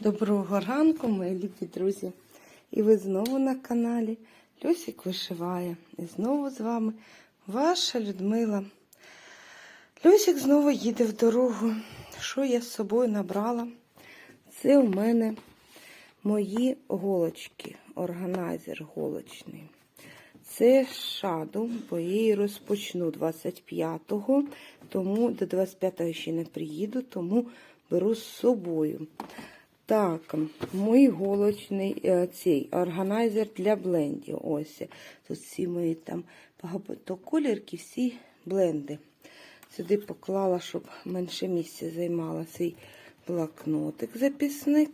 Доброго ранку, мої любі друзі! І ви знову на каналі Люсік вишиває. І знову з вами ваша Людмила. Люсік знову їде в дорогу. Що я з собою набрала? Це у мене мої голочки, органайзер голочний. Це шаду, бо я її розпочну 25-го, тому до 25-го ще не приїду, тому беру з собою. Так, мій голочний е, цей органайзер для блендів. Ось тут всі мої там багатоколірки, всі бленди. Сюди поклала, щоб менше місця займала свій блокнотик записник,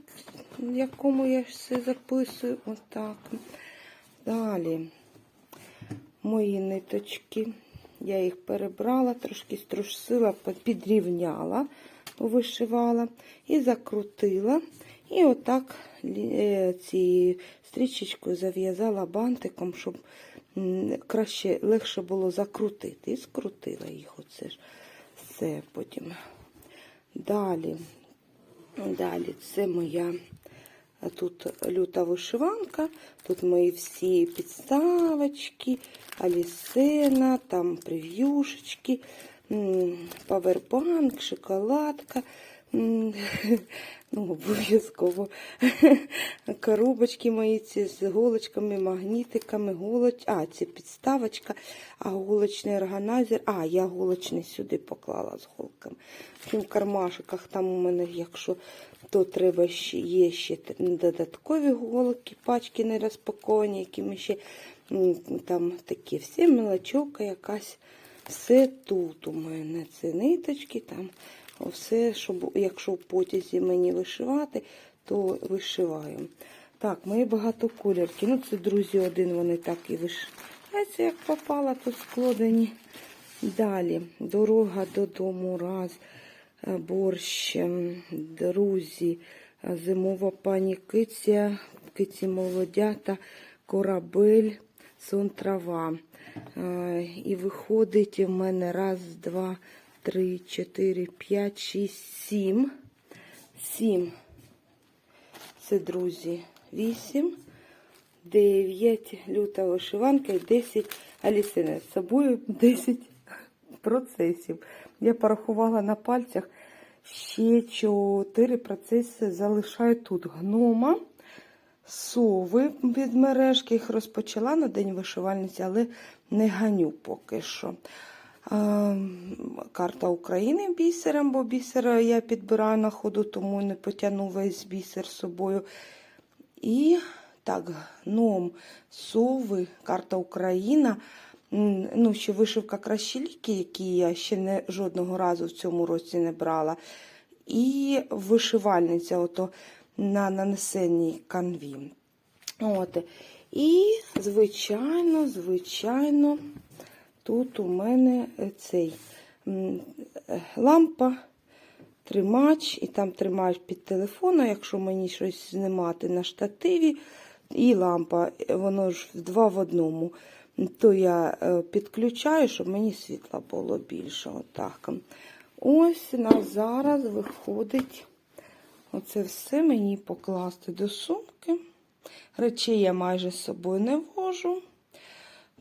в якому я все записую. Отак. Далі мої ниточки. Я їх перебрала, трошки струсила, підрівняла, вишивала і закрутила. І отак е, цією стрічечкою зав'язала бантиком, щоб краще, легше було закрутити. І скрутила їх. Оце ж все потім. Далі, далі це моя. Тут люта вишиванка, тут мої всі підставочки, алісена, там прев'юшечки, павербанк, шоколадка. Ну, обов'язково. Коробочки мої ці з голочками, магнітиками, голоч... а, це підставочка, а голочний органайзер. А, я голочний сюди поклала з голками. В кармашиках там у мене, якщо то треба ще є ще додаткові голки, пачки не розпаковані, які ми ще там такі всі мелочока якась. Все тут у мене. Це ниточки, там все, щоб, якщо в потязі мені вишивати, то вишиваю. Так, мої багатоколірки. Ну, це, друзі, один вони так і вишиваються, як попало, то складені. Далі, дорога додому, раз, е, борщ, ем, друзі, е, зимова пані киця, киці молодята, корабель, сон трава. Е, І виходить у мене раз, два, три, чотири, п'ять, шість, сім. Сім. Це, друзі, вісім, дев'ять, люта вишиванка і десять алісини. З собою десять процесів. Я порахувала на пальцях. Ще чотири процеси залишаю тут. Гнома, сови від мережки. Їх розпочала на день вишивальниці, але не ганю поки що. Карта України бісером, бо бісер я підбираю на ходу, тому не потягну весь бісер з собою. І так, гном, сови, карта Україна. Ну, ще вишивка кращі ліки, які я ще не жодного разу в цьому році не брала. І вишивальниця ото на нанесеній канві. От. І, звичайно, звичайно, тут у мене цей лампа, тримач, і там тримач під телефоном, якщо мені щось знімати на штативі, і лампа, воно ж два в одному. То я е, підключаю, щоб мені світла було більше. Отак. Ось на зараз виходить оце все мені покласти до сумки. Речей я майже з собою не вожу,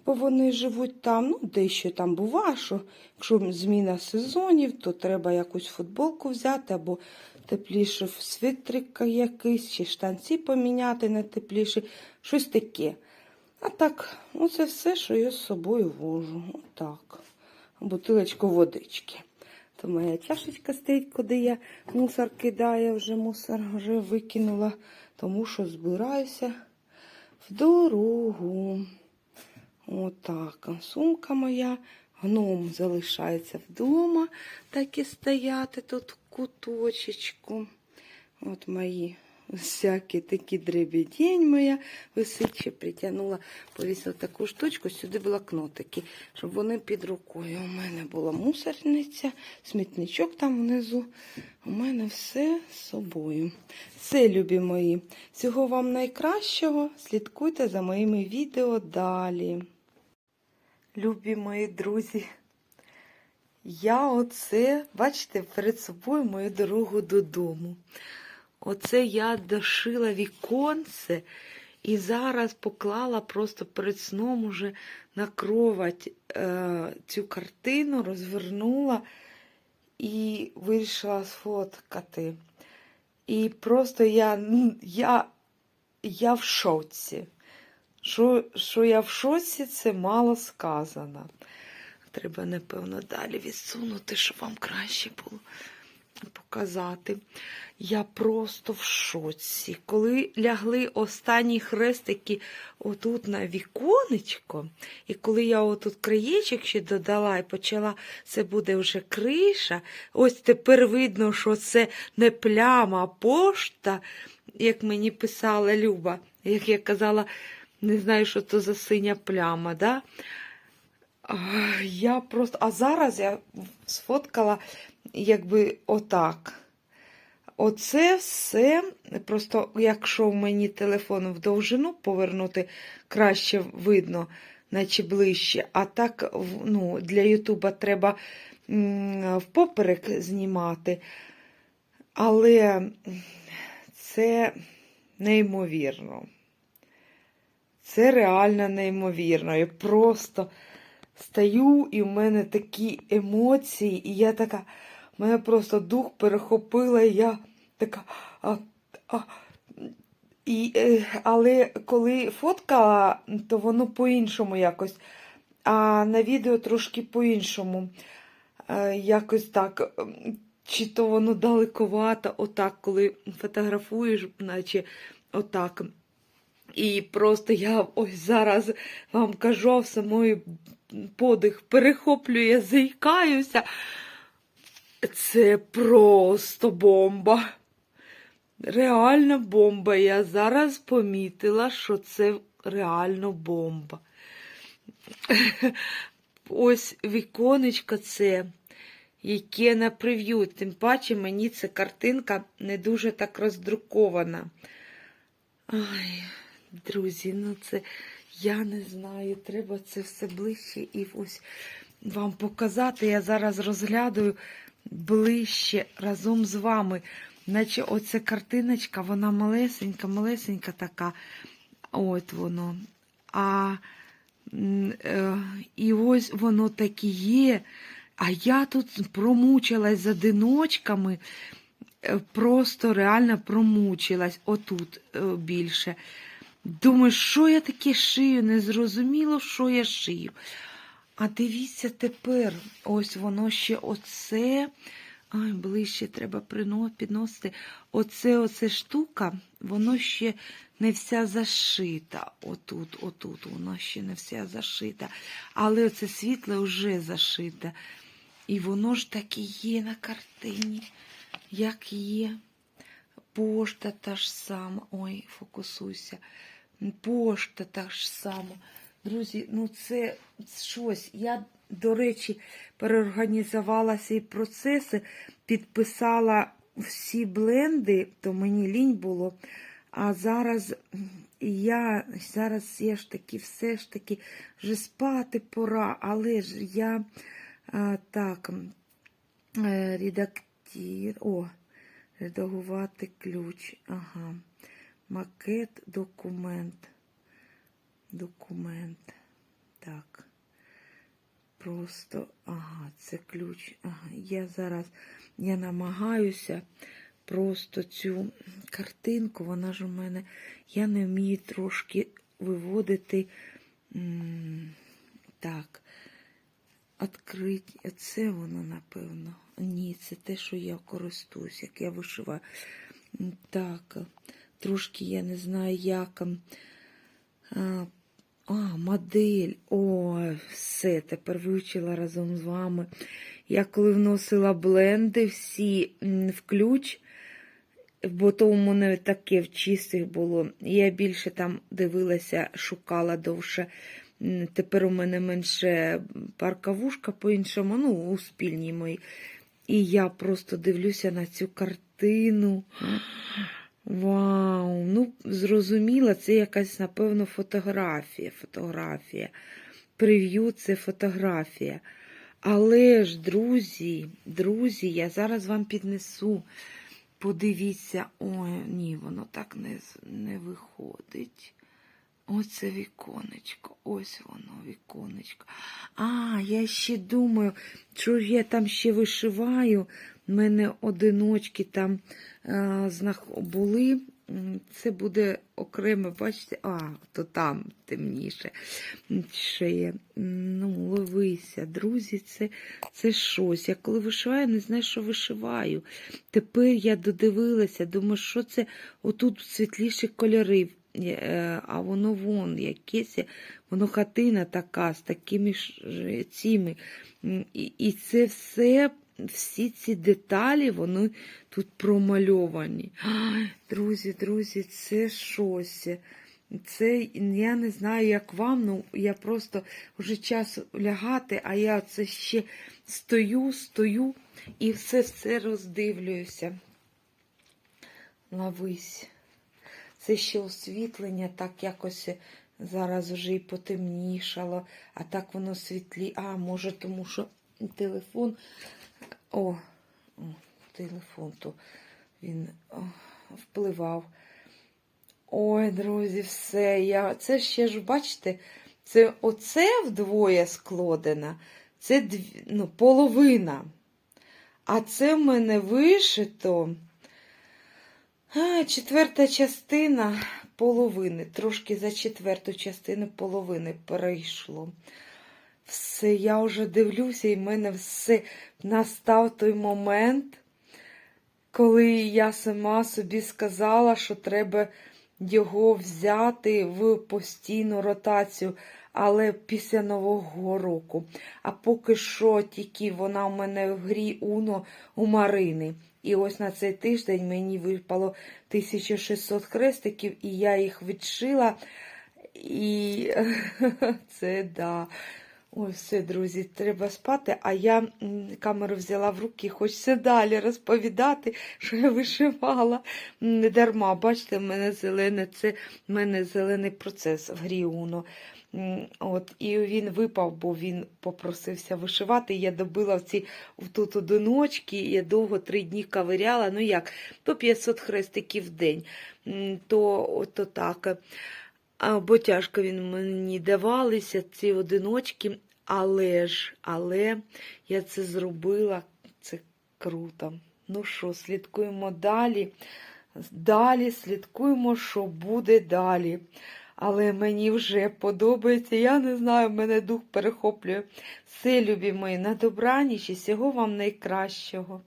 бо вони живуть там. Ну, дещо там буває, що якщо зміна сезонів, то треба якусь футболку взяти або тепліше свитрик якийсь, чи штанці поміняти на тепліше, щось таке. А так, оце все, що я з собою вожу. Отак. Бутилочку водички. То моя чашечка стоїть, куди я мусор кидаю, вже мусор вже викинула, тому що збираюся в дорогу. Отак. Сумка моя. Гном залишається вдома, так і стояти тут куточечку. От мої всякі такі дребедень моя висить, притягнула, повісила таку штучку, сюди блокнотики, щоб вони під рукою. У мене була мусорниця, смітничок там внизу. У мене все з собою. Все, любі мої. Всього вам найкращого. Слідкуйте за моїми відео далі. Любі мої друзі. Я оце, бачите, перед собою мою дорогу додому. Оце я дошила віконце і зараз поклала просто перед сном уже на кровать е, цю картину, розвернула і вирішила сфоткати. І просто я, я, я в шоці. Що, що я в шоці, це мало сказано. Треба, напевно, далі відсунути, щоб вам краще було показати. Я просто в шоці. Коли лягли останні хрестики отут на віконечко, і коли я отут краєчок ще додала і почала, це буде вже криша, ось тепер видно, що це не пляма, а пошта, як мені писала Люба, як я казала, не знаю, що то за синя пляма. Да? Я просто, а зараз я сфоткала якби отак. Оце все, просто якщо в мені телефон в довжину повернути, краще видно, наче ближче. А так ну, для Ютуба треба впоперек знімати. Але це неймовірно. Це реально неймовірно. Я просто стаю, і в мене такі емоції, і я така, мене просто дух перехопила, і я така. А, а, і, е, але коли фоткала, то воно по-іншому якось. А на відео трошки по-іншому. Е, Якось так. Чи то воно далековато, отак, коли фотографуєш, наче отак. І просто я ось зараз вам кажу, в самої подих перехоплює, заїкаюся. Це просто бомба. Реальна бомба. Я зараз помітила, що це реально бомба. Ось віконечко це, яке на прев'ю. Тим паче мені ця картинка не дуже так роздрукована. Ай, друзі, ну це я не знаю. Треба це все ближче і ось вам показати. Я зараз розглядаю ближче разом з вами. Наче оця картиночка, вона малесенька, малесенька така. От воно. А е, і ось воно так і є. А я тут промучилась з одиночками. Е, Просто реально промучилась отут е, більше. Думаю, що я таке шию? Не зрозуміло, що я шию. А дивіться тепер, ось воно ще оце. Ай, ближче треба підносити. Оце, оце штука, воно ще не вся зашита. Отут, отут, воно ще не вся зашита. Але оце світле вже зашите. І воно ж так є на картині, як є. Пошта та ж сама. Ой, фокусуйся. Пошта та ж сама. Друзі, ну це щось. Я, до речі, переорганізувала цей процеси, підписала всі бленди, то мені лінь було. А зараз я зараз я ж таки все ж таки вже спати пора, але ж я а, так е, редактір. О, редагувати ключ. Ага. Макет, документ. Документ. Так. Просто, ага, це ключ. Ага, я зараз я намагаюся просто цю картинку, вона ж у мене, я не вмію трошки виводити. Так. Открити. Це воно, напевно. Ні, це те, що я користуюсь, як я вишиваю. Так, трошки я не знаю, як. А, модель. О, все, тепер вивчила разом з вами. Я коли вносила бленди всі в ключ, бо то у мене таке в чистих було. Я більше там дивилася, шукала довше. Тепер у мене менше паркавушка по-іншому, ну, у спільній моїй. І я просто дивлюся на цю картину. Вау! Ну, зрозуміла, це якась, напевно, фотографія. Фотографія. Прев'ю це фотографія. Але ж, друзі, друзі, я зараз вам піднесу. Подивіться, ой, ні, воно так не, не виходить. Оце віконечко, ось воно, віконечко. А, я ще думаю, що я там ще вишиваю. Мене одиночки там е, були. Це буде окремо, бачите, а, то там темніше. Ще є. Ну, ловися, друзі, це, це щось. Я коли вишиваю, не знаю, що вишиваю. Тепер я додивилася, думаю, що це отут світліші кольори. Е, А воно вон, якесь, воно хатина така, з такими ж е, цими. І, і це все, всі ці деталі, вони тут промальовані. Друзі, друзі, це щось. Це я не знаю, як вам, ну я просто вже час лягати, а я це ще стою, стою і все все роздивлююся. Ловись. Це ще освітлення, так якось зараз вже і потемнішало, а так воно світлі. А, може, тому що телефон. О, телефон то він о, впливав. Ой, друзі, все. Я... Це ще ж, бачите, це оце вдвоє складено, це дві... ну, половина. А це в мене вишито. А, четверта частина половини. Трошки за четверту частину половини перейшло. Все, я вже дивлюся, і в мене все настав той момент, коли я сама собі сказала, що треба його взяти в постійну ротацію, але після Нового року. А поки що тільки вона в мене в грі Уно у Марини. І ось на цей тиждень мені випало 1600 хрестиків, і я їх відшила. І це да. Ой, все, друзі, треба спати. А я камеру взяла в руки, хочеться далі розповідати, що я вишивала. Не дарма, бачите, в мене зелене, це в мене зелений процес в грі. От, і він випав, бо він попросився вишивати. Я добила в ці тут одиночки, я довго три дні кавиряла. Ну як, по 500 хрестиків в день. То, то так. Бо тяжко він мені давалися, ці одиночки, але ж, але я це зробила, це круто. Ну що, слідкуємо далі. Далі слідкуємо, що буде далі. Але мені вже подобається. Я не знаю, мене дух перехоплює. Все, любі мої, на добраніч і всього вам найкращого.